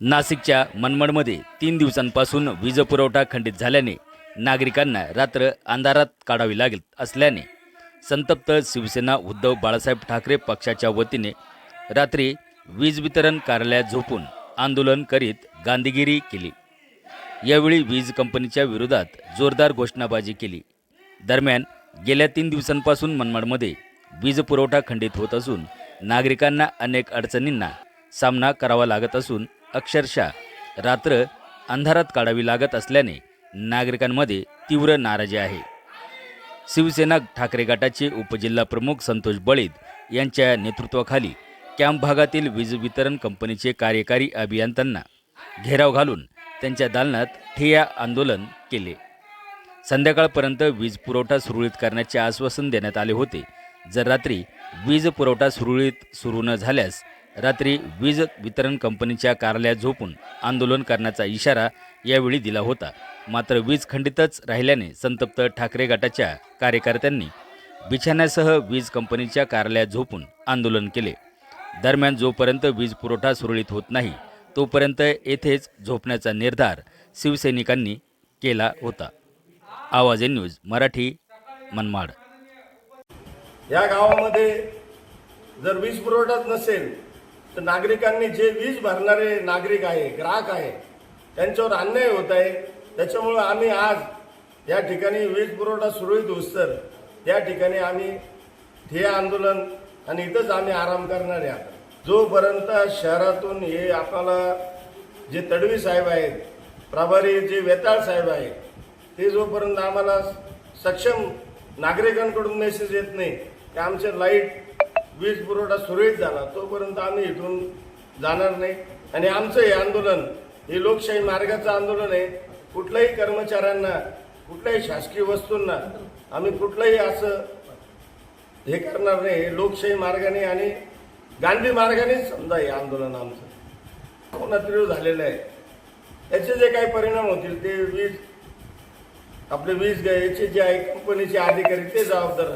नाशिकच्या मनमाडमध्ये तीन दिवसांपासून वीज पुरवठा खंडित झाल्याने नागरिकांना रात्र अंधारात काढावी लागत असल्याने संतप्त शिवसेना उद्धव बाळासाहेब ठाकरे पक्षाच्या वतीने रात्री वीज वितरण कार्यालयात झोपून आंदोलन करीत गांधीगिरी केली. यावेळी वीज कंपनीच्या विरोधात जोरदार घोषणाबाजी केली. दरम्यान गेल्या तीन दिवसांपासून मनमाडमध्ये वीज पुरवठा खंडित होत असून नागरिकांना अनेक अडचणींना सामना करावा लागत असून अक्षरशः रात्र अंधारात काढावी लागत असल्याने नागरिकांमध्ये तीव्र नाराजी आहे. शिवसेना ठाकरे गटाचे उपजिल्हा प्रमुख संतोष बळीद यांच्या नेतृत्वाखाली कॅम्प भागातील वीज वितरण कंपनीचे कार्यकारी अभियंत्यांना घेराव घालून त्यांच्या दालनात ठिया आंदोलन केले. संध्याकाळपर्यंत वीज पुरवठा सुरळीत करण्याचे आश्वासन देण्यात आले होते. जर रात्री वीज पुरवठा सुरळीत सुरू न झाल्यास रात्री वीज वितरण कंपनीच्या कार्यालयात झोपून आंदोलन करण्याचा इशारा यावेळी दिला होता. मात्र वीज खंडितच राहिल्याने संतप्त ठाकरे गटाच्या कार्यकर्त्यांनी बिछाण्यासह वीज कंपनीच्या कार्यालयात झोपून आंदोलन केले. दरम्यान जोपर्यंत वीज पुरवठा सुरळीत होत नाही तोपर्यंत येथेच झोपण्याचा निर्धार शिवसैनिकांनी केला होता. आवाज ए न्यूज मराठी मनमाड. या गावामध्ये जर वीज पुरवठाच नसेल तर नागरिकांनी जे वीज भरणारे नागरिक आहे ग्राहक आहे त्यांच्यावर अन्याय होत आहे. त्याच्यामुळं आम्ही आज या ठिकाणी वीज पुरवठा सुरळीत होस्तर या ठिकाणी आम्ही ध्येय आंदोलन आणि इथंच आम्ही आराम करणार आहे. आता जोपर्यंत शहरातून हे आपल्याला जे तडवी साहेब आहेत प्रभारी जे वेताळ साहेब आहेत ते जोपर्यंत आम्हाला सक्षम नागरिकांकडून मेसेज येत नाही की आमचे लाइट वीज पुरवठा सुरळीत झाला. तोपर्यंत आम्ही इथून जाणार नाही. आणि आमचं हे आंदोलन हे लोकशाही मार्गाचं आंदोलन आहे. कुठल्याही कर्मचाऱ्यांना कुठल्याही शासकीय वस्तूंना आम्ही कुठलंही असं हे करणार नाही. हे लोकशाही मार्गाने आणि गांधी मार्गानेच समजा हे आंदोलन आमचं. पुन्हा तीव्र झालेलं आहे. याचे जे काही परिणाम होतील ते वीज आपले वीज याचे जे आहे कंपनीचे अधिकारी ते जबाबदार